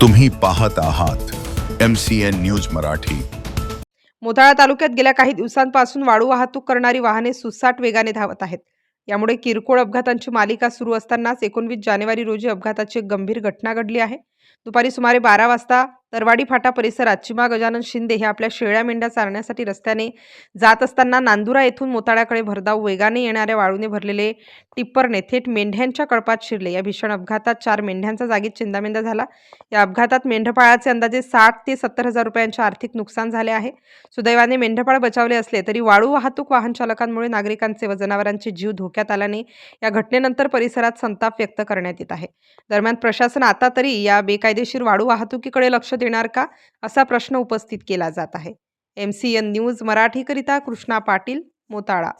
तुम्ही पाहत आहात M C N news Marathi. Motala तालुक्यात गेल्या काही दिवसांपासून वाळू वाहतूक करणारी वाहने सुसाट वेगाने धावत आहेत. यामुळे किरकोळ अपघातांची मालिका सुरू असतानाच एकोणवीस जानेवारी रोजी अपघाताची गंभीर घटना घडली आहे. दुपारी सुमारे बारा वाजता तरवाडी फाटा परिसरात चिमा गजानन शिंदे हे आपल्या शेळ्या मेंढ्या चारण्यासाठी रस्त्याने जात असताना नांदुरा येथून मोताळ्याकडे भरधाव वेगाने येणाऱ्या वाळूने भरलेले टिप्परने थेट मेंढ्यांच्या कळपात शिरले. या भीषण अपघातात चार मेंढ्यांचा जागीच चिंदामेंदा झाला. या अपघातात मेंढपाळाचे अंदाजे साठ ते सत्तर हजार रुपयांचे आर्थिक नुकसान झाले आहे. सुदैवाने मेंढपाळ बचावले असले तरी वाळू वाहतूक वाहन चालकांमुळे नागरिकांचे व जनावरांचे जीव धोक्यात आल्याने या घटनेनंतर परिसरात संताप व्यक्त करण्यात येत आहे. दरम्यान प्रशासन आता तरी या बेकायदेशीर वाळू वाहतुकीकडे लक्ष देणार का? असा प्रश्न उपस्थित केला जात आहे. एम सी एन न्यूज मराठीकरिता कृष्णा पाटील मोताळा.